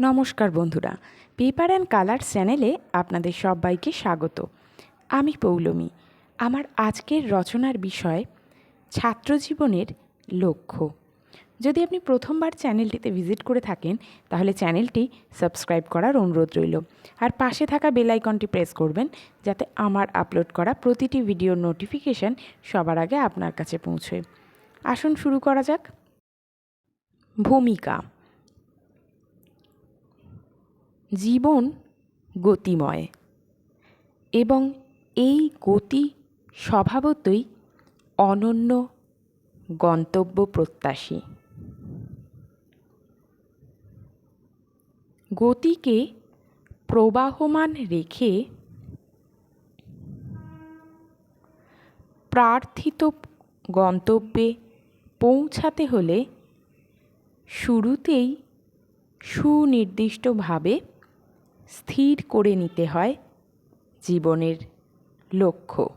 নমস্কার বন্ধুরা, paper and colour চ্যানেলে আপনাদের সবাইকে স্বাগত। আমি পৌলমী। আমার আজকের রচনার বিষয়, ছাত্রজীবনের লক্ষ্য। যদি আপনি প্রথমবার চ্যানেলটিতে ভিজিট করে থাকেন, তাহলে চ্যানেলটি সাবস্ক্রাইব করার অনুরোধ রইল। আর পাশে থাকা বেল আইকনটি প্রেস করবেন, যাতে আমার আপলোড করা প্রতিটি ভিডিওর নোটিফিকেশান সবার আগে আপনার কাছে পৌঁছয়। আসুন শুরু করা যাক। ভূমিকা। জীবন গতিময়। এবং এই গতি স্বভাবতই অনন্য গন্তব্য প্রত্যাশী গতিকে প্রবাহমান রেখে প্রার্থিত গন্তব্যে পৌঁছাতে হলে শুরুতেই সুনির্দিষ্টভাবে স্থির করে নিতে হয় জীবনের লক্ষ্য।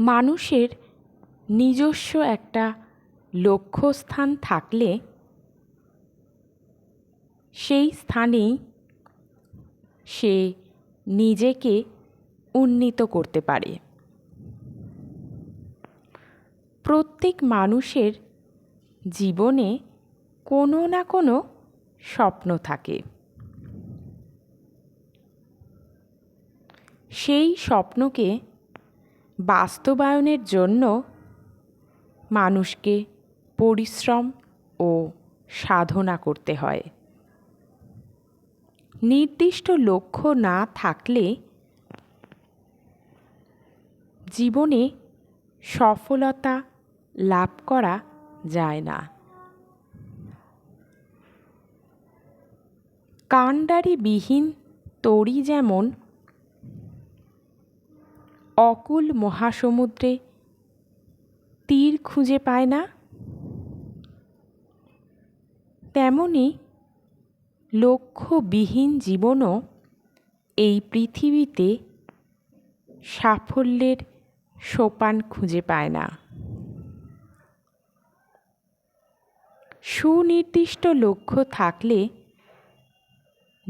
মানুষের নিজস্ব একটা লক্ষ্যস্থান থাকলে সেই স্থানেই সে নিজেকে উন্নীত করতে পারে। প্রত্যেক মানুষের জীবনে কোনো না কোনো স্বপ্ন থাকে। সেই স্বপ্নকে বাস্তবায়নের জন্য মানুষকে পরিশ্রম ও সাধনা করতে হয়। নির্দিষ্ট লক্ষ্য না থাকলে জীবনে সফলতা লাভ করা যায় না। কাণ্ডারিবিহীন তরী যেমন অকুল মহাসমুদ্রে তীর খুঁজে পায় না, তেমনি লক্ষ্যবিহীন জীবনও এই পৃথিবীতে সাফল্যের সোপান খুঁজে পায় না। সুনির্দিষ্ট লক্ষ্য থাকলে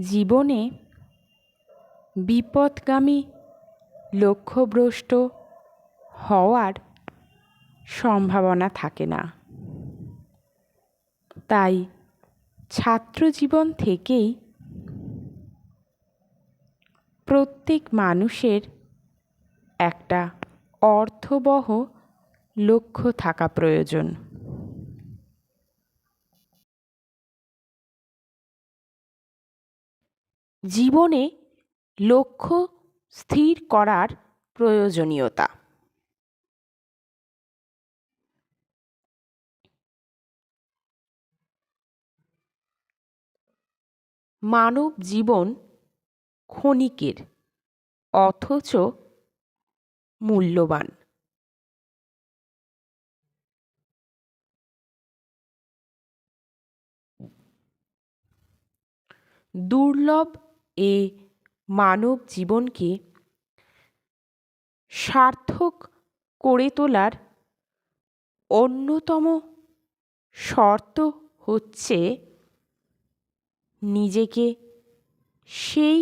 জীবনে বিপদগামী লক্ষ্যভ্রষ্ট হওয়ার সম্ভাবনা থাকে না। তাই ছাত্রজীবন থেকেই প্রত্যেক মানুষের একটা অর্থবহ লক্ষ্য থাকা প্রয়োজন। জীবনে লক্ষ্য স্থির করার প্রয়োজনীয়তা। মানব জীবন ক্ষণিকের অথচ মূল্যবান। দুর্লভ এ মানব জীবনকে সার্থক করে তোলার অন্যতম শর্ত হচ্ছে নিজেকে সেই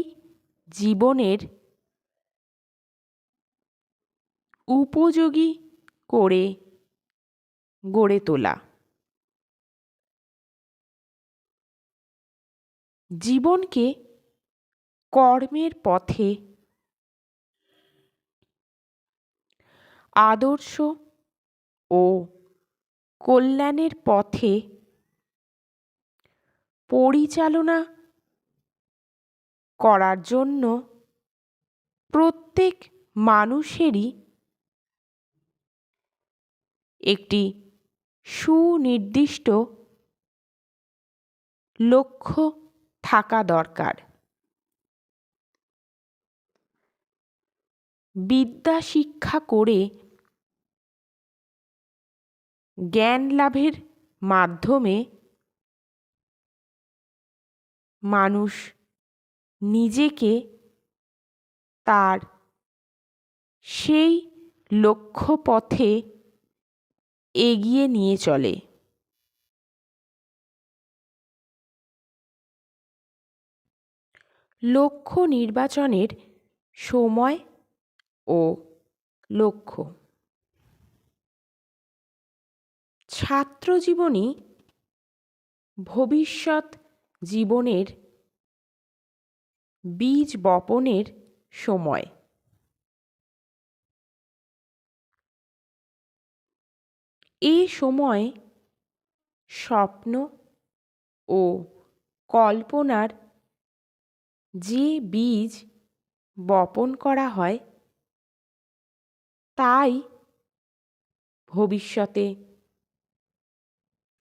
জীবনের উপযোগী করে গড়ে তোলা। জীবনকে কর্মের পথে। আদর্শ ও কল্যাণের পথে। পরিচালনা করার জন্য প্রত্যেক মানুষেরই একটি সুনির্দিষ্ট লক্ষ্য থাকা দরকার। বিদ্যা শিক্ষা করে জ্ঞান লাভের মাধ্যমে মানুষ নিজেকে তার সেই লক্ষ্য পথে এগিয়ে নিয়ে চলে। লক্ষ্য নির্বাচনের সময় ও লক্ষ্য। ছাত্রজীবনী ভবিষ্যৎ জীবনের বীজ বপনের সময়। এ সময় স্বপ্ন ও কল্পনার যে বীজ বপন করা হয় তাই ভবিষ্যতে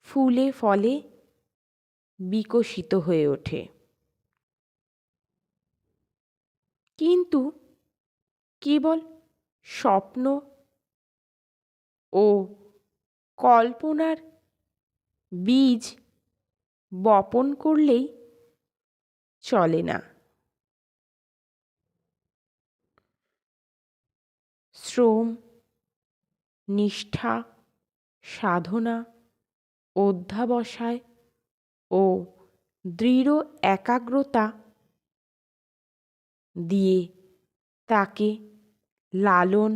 ফুলে ফলে বিকশিত হয়ে ওঠে। কিন্তু কেবল স্বপ্ন ও কল্পনার বীজ বপন করলেই চলে না। শ্রম, নিষ্ঠা, সাধনা, অধ্যাবসায় ও দৃঢ় একাগ্রতা দিয়ে তাকে লালন,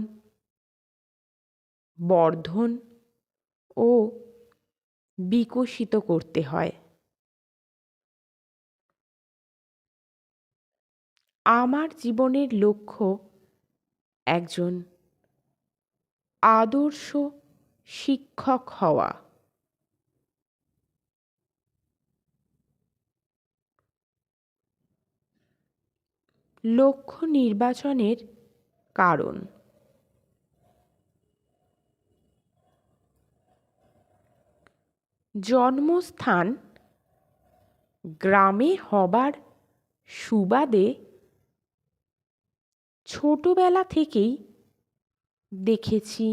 বর্ধন ও বিকশিত করতে হয়। আমার জীবনের লক্ষ্য একজন আদর্শ শিক্ষক হওয়া। লক্ষ্য নির্বাচনের কারণ। জন্মস্থান গ্রামে হবার সুবাদে ছোটবেলা থেকেই দেখেছি।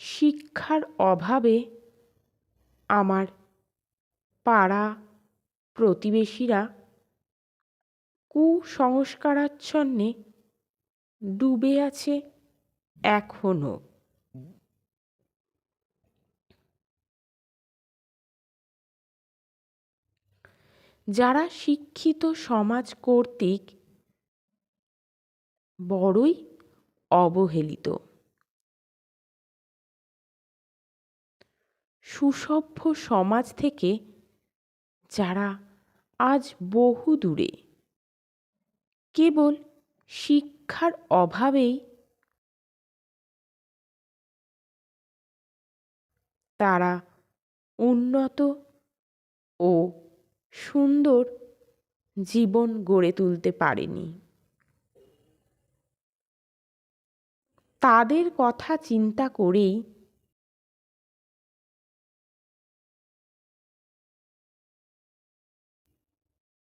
শিক্ষার অভাবে আমার পাড়া প্রতিবেশীরা কুসংস্কারাচ্ছন্নে ডুবে আছে এখনও। যারা শিক্ষিত সমাজ কর্তৃক বড়ই অবহেলিত। সুসভ্য সমাজ থেকে যারা আজ বহু দূরে, কেবল শিক্ষার অভাবেই তারা উন্নত ও সুন্দর জীবন গড়ে তুলতে পারেনি। তাদের কথা চিন্তা করেই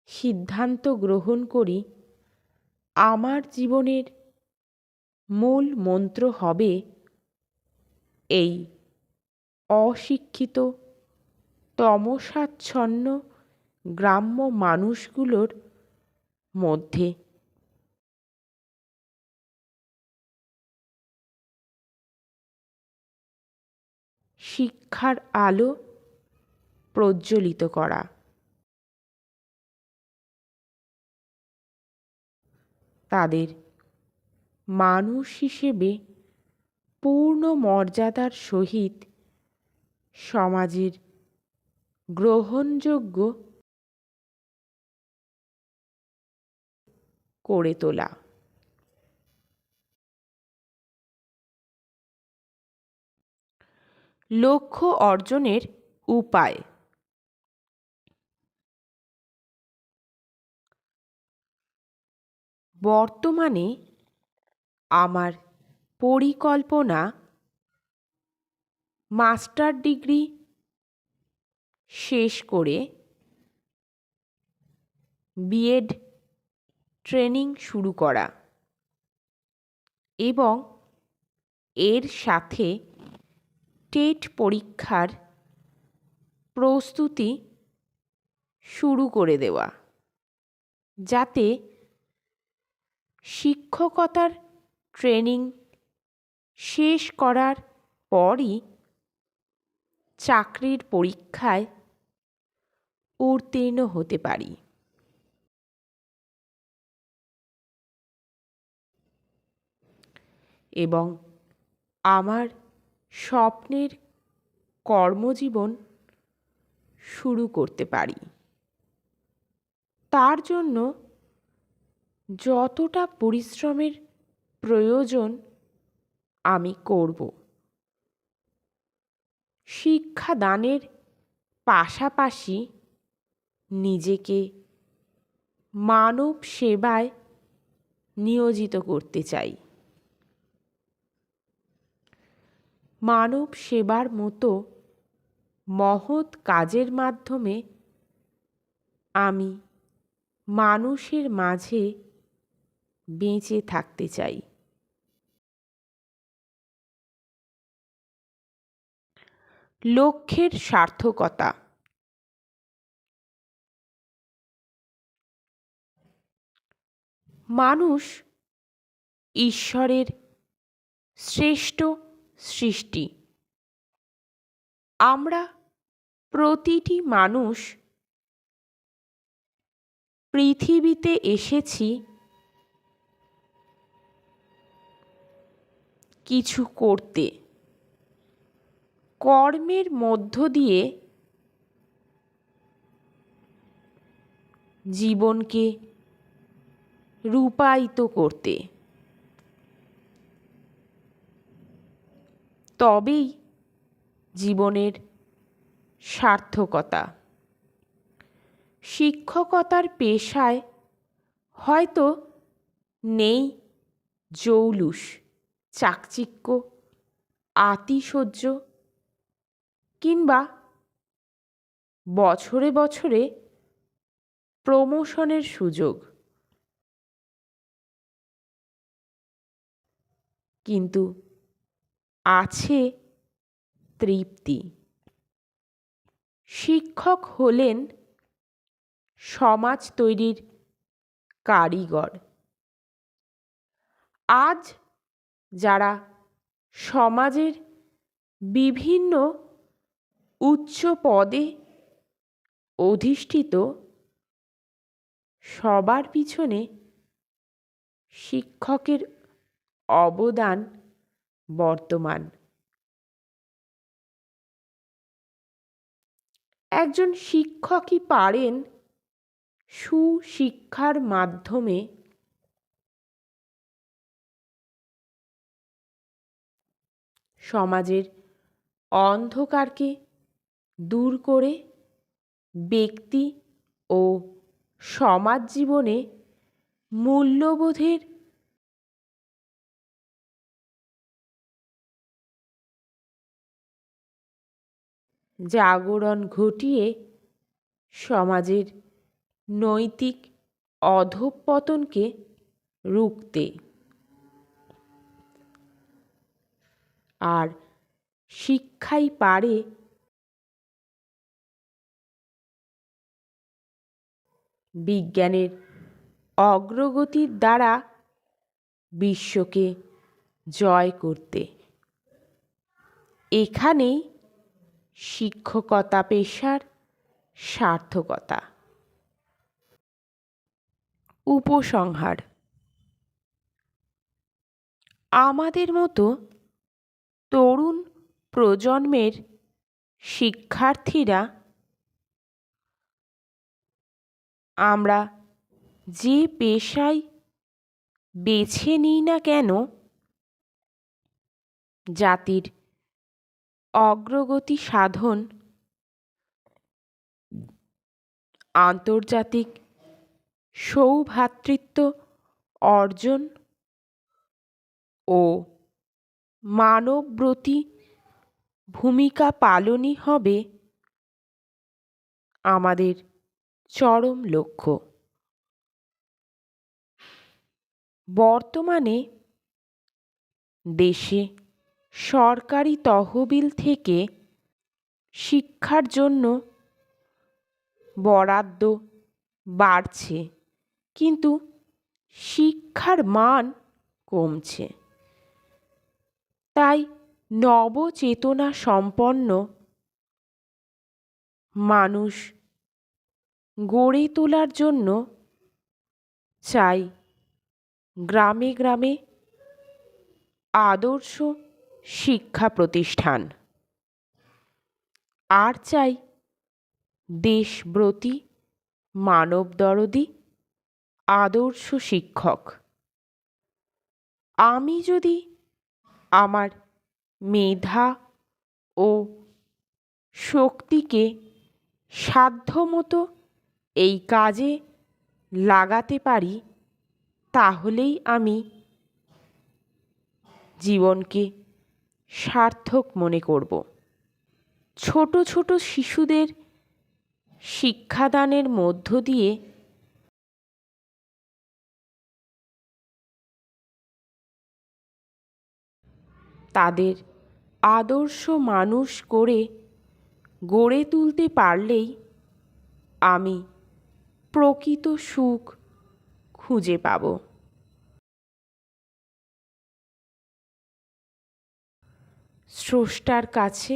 সিদ্ধান্ত গ্রহণ করি, আমার জীবনের মূল মন্ত্র হবে এই, অশিক্ষিত, তমসাচ্ছন্ন গ্রাম্য মানুষগুলোর মধ্যে। শিক্ষার আলো প্রজ্বলিত করা। তাদের মানুষ হিসেবে পূর্ণ মর্যাদার সহিত সমাজের গ্রহণযোগ্য করে তোলা। লক্ষ্য অর্জনের উপায়। বর্তমানে আমার পরিকল্পনা মাস্টার ডিগ্রি শেষ করে বিএড ট্রেনিং শুরু করা এবং এর সাথে টেট পরীক্ষার প্রস্তুতি শুরু করে দেওয়া। যাতে শিক্ষকতার ট্রেনিং শেষ করার পরই চাকরির পরীক্ষায় উত্তীর্ণ হতে পারি। এবং আমার স্বপ্নের কর্মজীবন শুরু করতে পারি। তার জন্য যতটা পরিশ্রমের প্রয়োজন আমি করব। শিক্ষাদানের পাশাপাশি নিজেকে মানব সেবায় নিয়োজিত করতে চাই। মানব সেবার মতো মহৎ কাজের মাধ্যমে আমি মানুষের মাঝে বেঁচে থাকতে চাই। লক্ষ্যের সার্থকতা। মানুষ ঈশ্বরের শ্রেষ্ঠ সৃষ্টি। আমরা প্রতিটি মানুষ পৃথিবীতে এসেছি কিছু করতে। কর্মের মধ্য দিয়ে জীবনকে রূপায়িত করতে। তবেই জীবনের সার্থকতা। শিক্ষকতার পেশায় হয়তো নেই জৌলুস, চাকচিক্য, আতিশয্য কিংবা বছরে বছরে প্রমোশনের সুযোগ। কিন্তু আছে তৃপ্তি। শিক্ষক হলেন সমাজ তৈরির কারিগর। আজ যারা সমাজের বিভিন্ন উচ্চ পদে অধিষ্ঠিত, সবার পিছনে শিক্ষকের অবদান বর্তমান। একজন শিক্ষকই পারেন সুশিক্ষার মাধ্যমে সমাজের অন্ধকারকে দূর করে ব্যক্তি ও সমাজ জীবনে মূল্যবোধের জাগরণ ঘটিয়ে সমাজের নৈতিক অধঃপতনকে রুখতে আর শিক্ষাই পারে বিজ্ঞানের অগ্রগতির দ্বারা বিশ্বকে জয় করতে। এখানেই শিক্ষকতা পেশার সার্থকতা। উপসংহার। আমাদের মতো তরুণ প্রজন্মের শিক্ষার্থীরা আমরা যে পেশায় বেছে নিই না কেন, জাতির অগ্রগতি সাধন, আন্তর্জাতিক সৌভ্রাতৃত্ব অর্জন ও মানবব্রতী ভূমিকা পালনই হবে আমাদের চরম লক্ষ্য। বর্তমানে দেশে সরকারি তহবিল থেকে শিক্ষার জন্য বরাদ্দ বাড়ছে, কিন্তু শিক্ষার মান কমছে। তাই নবচেতনা সম্পন্ন মানুষ গড়ে তোলার জন্য চাই গ্রামে গ্রামে আদর্শ শিক্ষা প্রতিষ্ঠান। আর চাই দেশব্রতী, মানবদরদি, আদর্শ শিক্ষক। আমি যদি আমার মেধা ও শক্তিকে সাধ্যমতো এই কাজে লাগাতে পারি, তাহলেই আমি জীবনকে সার্থক মনে করব। ছোট ছোট শিশুদের শিক্ষাদানের মধ্য দিয়ে তাদের আদর্শ মানুষ করে গড়ে তুলতে পারলেই আমি প্রকৃত সুখ খুঁজে পাব। স্রষ্টার কাছে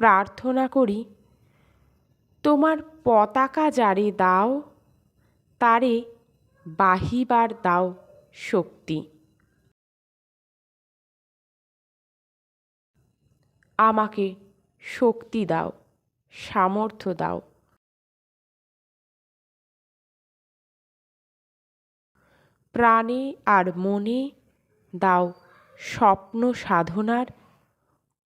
প্রার্থনা করি, তোমার পতাকা যারে দাও, তারে বাহিবার দাও শক্তি। আমাকে শক্তি দাও, সামর্থ্য দাও। প্রাণে আর মনে দাও স্বপ্ন সাধনার